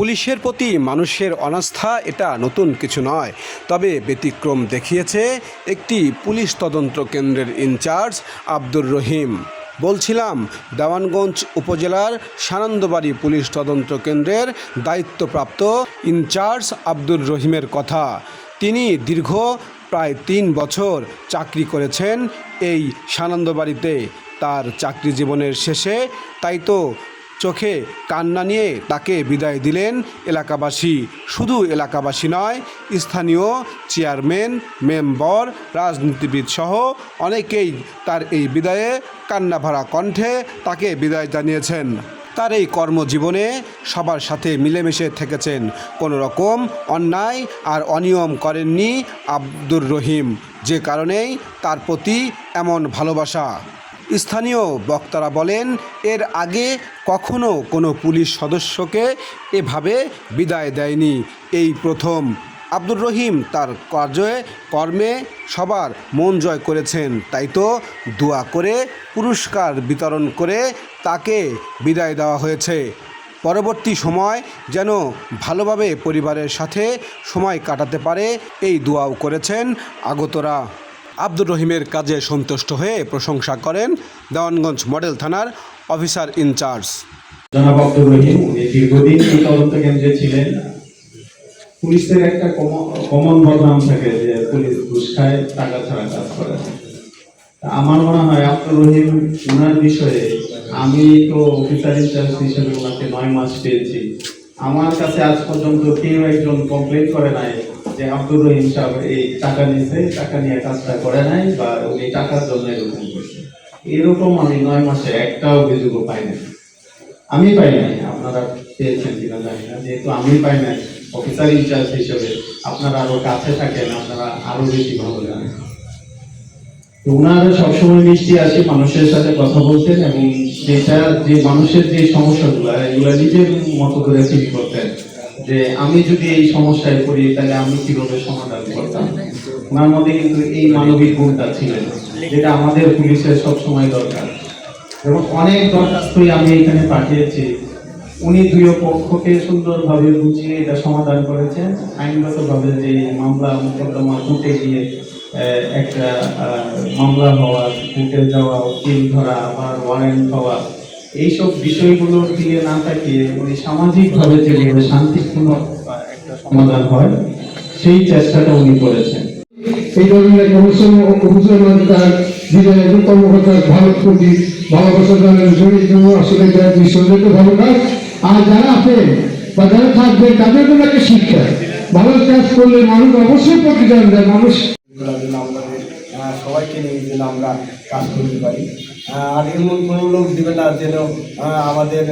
পুলিশের প্রতি মানুষের অনাস্থা এটা নতুন কিছু নয়। তবে ব্যতিক্রম দেখিয়েছে একটি পুলিশ তদন্ত কেন্দ্রের ইনচার্জ আব্দুর রহিম। বলছিলাম, দেওয়ানগঞ্জ উপজেলার সানন্দবাড়ি পুলিশ তদন্ত কেন্দ্রের দায়িত্বপ্রাপ্ত ইনচার্জ আব্দুর রহিমের কথা। তিনি দীর্ঘ প্রায় তিন বছর চাকরি করেছেন এই সানন্দবাড়িতে। তার চাকরি জীবনের শেষে তাই তো চোখে কান্না নিয়ে তাকে বিদায় দিলেন এলাকাবাসী। শুধু এলাকাবাসী নয়, স্থানীয় চেয়ারম্যান, মেম্বর, রাজনীতিবিদ সহ অনেকেই তার এই বিদায়ে কান্না ভরা কণ্ঠে তাকে বিদায় জানিয়েছেন। তার এই কর্মজীবনে সবার সাথে মিলেমিশে থেকেছেন। কোনো রকম অন্যায় আর অনিয়ম করেননি আব্দুর রহিম। যে কারণেই তার প্রতি এমন ভালোবাসা। স্থানীয় বক্তারা বলেন, এর আগে কখনো কোনো পুলিশ সদস্যকে এভাবে বিদায় দেয়নি। এই প্রথম। আব্দুর রহিম তার কার্যে, কর্মে সবার মন জয় করেছেন। তাই তো দোয়া করে, পুরস্কার বিতরণ করে তাকে বিদায় দেওয়া হয়েছে। পরবর্তী সময় যেন ভালোভাবে পরিবারের সাথে সময় কাটাতে পারে, এই দোয়াও করেছেন আগতরা। আব্দুর রহিমের কাজে সন্তুষ্ট হয়ে প্রশংসা করেন দেওয়ানগঞ্জ মডেল থানার অফিসার ইনচার্জ। জনাব আব্দুর রহিম দীর্ঘদিন তদন্ত কেন্দ্রে ছিলেন। পুলিশের একটা কমন বদনাম থাকে যে পুলিশ ঘুষ খায় টাকা ছাড়া কাজ করে। আমার মনে হয় আব্দুর রহিম ওনার বিষয়ে আমি তো অফিসার ইনচার্জ হিসেবে ওনাকে নয় মাস পেয়েছি। আমার কাছে আজ পর্যন্ত কেউ একজন কমপ্লেন করে নাই। যে আব্দুর রহিম সাহেব এই টাকা নিয়েছে টাকা নিয়ে কাজটা করে নাই বা উনি টাকার জন্য এরকম করছে। এরকম আমি নয় মাসে একটা অভিযোগও পাই নাই। আমি পাই নাই, আপনারা পেয়েছেন কিনা জানি না। যেহেতু আমি পাই নাই অফিসার ইনচার্জ হিসেবে আপনারা আরও কাছে থাকেন, আপনারা আরও বেশি ভালো জানেন। ওনারা সবসময় মিষ্টি আসি, মানুষের সাথে কথা বলতেন এবং যেটা যে মানুষের যে সমস্যাগুলো, এগুলো নিজের মতো করে ফিল করতেন। যে আমি যদি এই সমস্যায় পড়ি, তাহলে আমি কীভাবে সমাধান করতাম? ওনার মধ্যে কিন্তু এই মানবিক গুণটা ছিলেন যেটা আমাদের পুলিশের সবসময় দরকার। এবং অনেক দরখাস্তই আমি এখানে পাঠিয়েছি। উনি দুই পক্ষকে সুন্দরভাবে বুঝিয়ে এটা সমাধান করেছেন। আইনগতভাবে যে মামলা মোকদ্দমা কোর্টে গিয়ে একটা মামলা হওয়া, কোর্টে যাওয়া উকিল ধরা, আবার ওয়ারেন্ট হওয়া এইসব বিষয়গুলোর দিকে না তাকিয়ে উনি সামাজিকভাবে যেভাবে শান্তিপূর্ণ একটা সমাধান হয়, সেই চেষ্টাটা উনি করেছেন। এই ধরনের কাজ আর যারা বা যারা ভালো করলে মানুষ অবশ্যই প্রতিদান দেয়, মানুষ এগুলোর জন্য আমাদের আহ, সবাইকে নিয়ে যেন আমরা কাজ করতে পারি। আর এমন কোনো লোক দিবে না যেন আমাদের